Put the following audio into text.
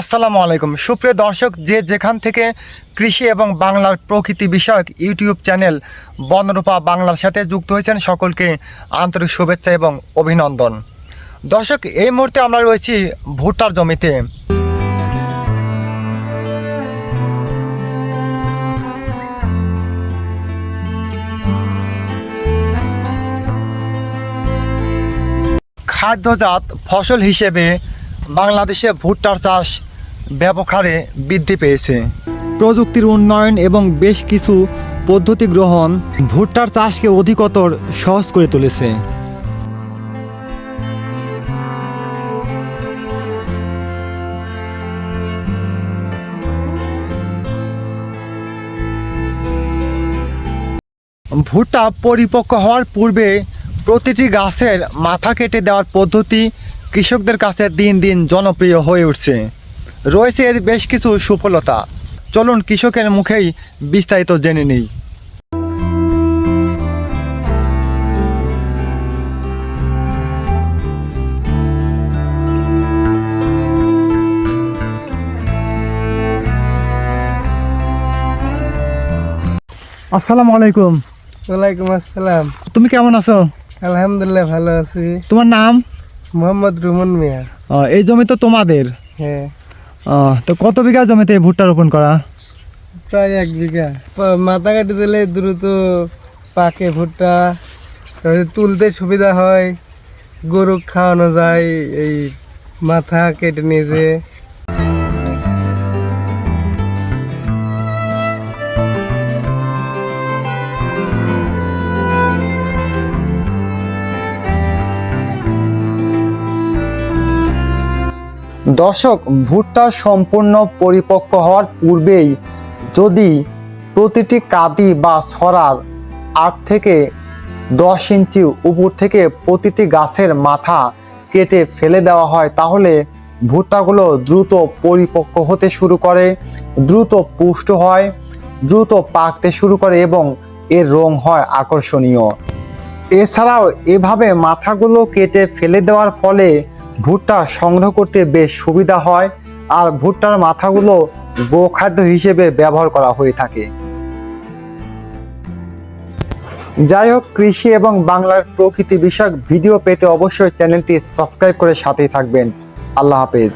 আসসালামু আলাইকুম। সুপ্রিয় দর্শক, যে যেখান থেকে কৃষি এবং বাংলার প্রকৃতি বিষয়ক ইউটিউব চ্যানেল বনরূপা বাংলার সাথে যুক্ত হয়েছেন, সকলকে আন্তরিক শুভেচ্ছা এবং অভিনন্দন। দর্শক, এই মুহূর্তে আমরা রয়েছি ভুট্টার জমিতে। খাদ্যজাত ফসল হিসেবে বাংলাদেশে ভুট্টার চাষ ব্যাপক হারে বৃদ্ধি পেয়েছে। প্রযুক্তির উন্নয়ন এবং বেশ কিছু পদ্ধতি গ্রহণ ভুট্টার চাষকে অধিকতর সহজ করে তুলেছে। ভুট্টা পরিপক্ক হওয়ার পূর্বে প্রতিটি গাছের মাথা কেটে দেওয়ার পদ্ধতি কৃষকদের কাছে দিন দিন জনপ্রিয় হয়ে উঠছে। রয়েছে এর বেশ কিছু সুফলতা। চলুন কৃষকের মুখেই বিস্তারিত জেনে নিই। আসসালামু আলাইকুম। ওয়ালাইকুম আসসালাম। তুমি কেমন আছো? আলহামদুলিল্লাহ ভালো আছি। তোমার নাম? মোহাম্মদ রুমন মিয়া। এই জমি তো তোমাদের? হ্যাঁ। তো কত বিঘা জমিতে ভুট্টা রোপণ করা? প্রায় এক বিঘা। মাথা কাটি দিলে দ্রুত পাকে ভুট্টা তুলতে সুবিধা হয় গরু খাওয়ানো যায় এই মাথা কেটে নিয়ে দর্শক, ভুট্টা সম্পূর্ণ পরিপক্ক হওয়ার পূর্বেই যদি প্রতিটি কাদি বা ছড়ার আট থেকে দশ ইঞ্চি উপর থেকে প্রতিটি গাছের মাথা কেটে ফেলে দেওয়া হয়, তাহলে ভুট্টাগুলো দ্রুত পরিপক্ক হতে শুরু করে, দ্রুত পুষ্ট হয়, দ্রুত পাকতে শুরু করে এবং এর রং হয় আকর্ষণীয়। এছাড়াও এভাবে মাথাগুলো কেটে ফেলে দেওয়ার ফলে ভুট্টা সংগ্রহ করতে বেশ সুবিধা হয় আর ভুট্টার মাথাগুলো গোখাদ্য হিসেবে ব্যবহার করা হয়ে থাকে। যাই হোক, কৃষি এবং বাংলার প্রকৃতি বিষয়ক ভিডিও পেতে অবশ্যই চ্যানেলটি সাবস্ক্রাইব করে সাথেই থাকবেন। আল্লাহ হাফেজ।